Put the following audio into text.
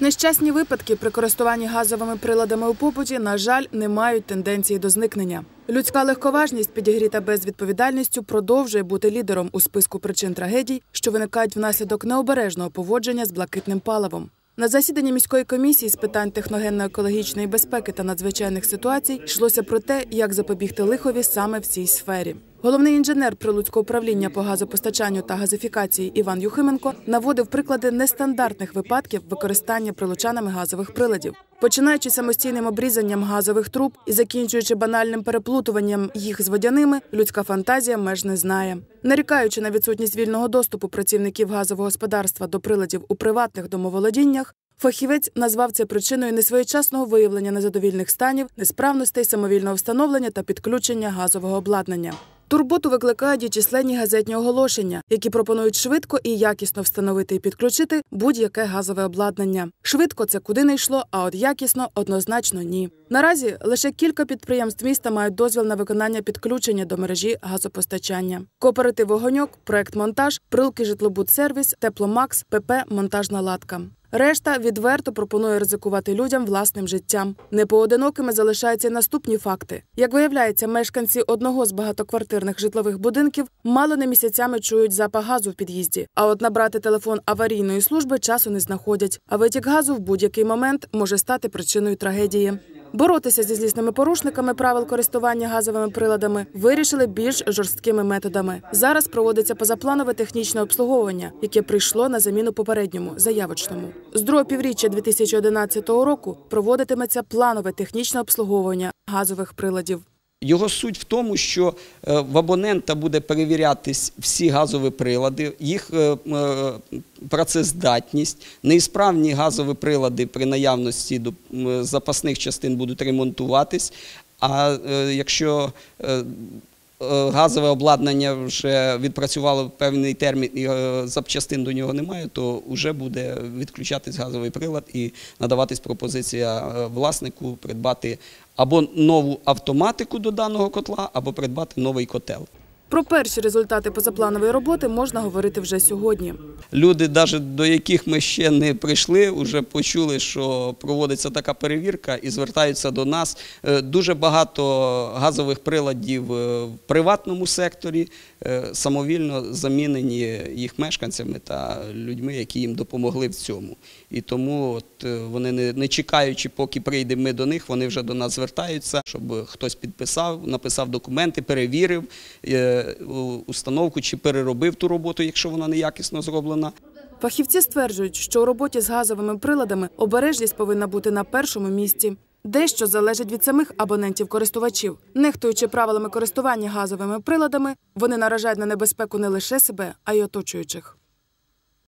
Нещасні випадки при користуванні газовими приладами у побуті, на жаль, не мають тенденції до зникнення. Людська легковажність, підігріта безвідповідальністю, продовжує бути лідером у списку причин трагедій, що виникають внаслідок необережного поводження з блакитним паливом. На засіданні міської комісії з питань техногенно-екологічної безпеки та надзвичайних ситуацій йшлося про те, як запобігти лихові саме в цій сфері. Головний інженер Прилуцького управління по газопостачанню та газифікації Іван Юхименко наводив приклади нестандартних випадків використання прилучанами газових приладів. Починаючи самостійним обрізанням газових труб і закінчуючи банальним переплутуванням їх з водяними, людська фантазія меж не знає. Нарікаючи на відсутність вільного доступу працівників газового господарства до приладів у приватних домоволодіннях, фахівець назвав це причиною несвоєчасного виявлення незадовільних станів, несправностей, самовільного встановлення та підключення газового обладнання. Турботу викликають і численні газетні оголошення, які пропонують швидко і якісно встановити і підключити будь-яке газове обладнання. Швидко це куди не йшло, а от якісно однозначно ні. Наразі лише кілька підприємств міста мають дозвіл на виконання підключення до мережі газопостачання. Кооператив «Огоньок», проект монтаж, прилки житлобудсервіс, тепломакс, ПП Монтажна латка. Решта відверто пропонує ризикувати людям власним життям. Непоодинокими залишаються наступні факти. Як виявляється, мешканці одного з багатоквартирних житлових будинків мало не місяцями чують запах газу в під'їзді. А от набрати телефон аварійної служби часу не знаходять. А витік газу в будь-який момент може стати причиною трагедії. Боротися зі злісними порушниками правил користування газовими приладами вирішили більш жорсткими методами. Зараз проводиться позапланове технічне обслуговування, яке прийшло на заміну попередньому заявочному. З другого півріччя 2011 року проводитиметься планове технічне обслуговування газових приладів. Його суть в тому, що е, в абонента буде перевірятись всі газові прилади, їх е, е, працездатність, неісправні газові прилади при наявності запасних частин будуть ремонтуватись. А якщо газове обладнання вже відпрацювало певний термін і е, запчастин до нього немає, то вже буде відключатись газовий прилад і надаватись пропозиція е, власнику придбати або нову автоматику до даного котла, або придбати новий котел. Про перші результати позапланової роботи можна говорити вже сьогодні. Люди, навіть до яких ми ще не прийшли, вже почули, що проводиться така перевірка і звертаються до нас. Е, Дуже багато газових приладів е, в приватному секторі е, самовільно замінені їх мешканцями та людьми, які їм допомогли в цьому. І тому вони не, чекаючи, поки прийдемо ми до них, вони вже до нас звертаються, щоб хтось підписав, написав документи, перевірив установку чи переробив ту роботу, якщо вона неякісно зроблена. Фахівці стверджують, що у роботі з газовими приладами обережність повинна бути на першому місці. Дещо залежить від самих абонентів-користувачів. Нехтуючи правилами користування газовими приладами, вони наражають на небезпеку не лише себе, а й оточуючих.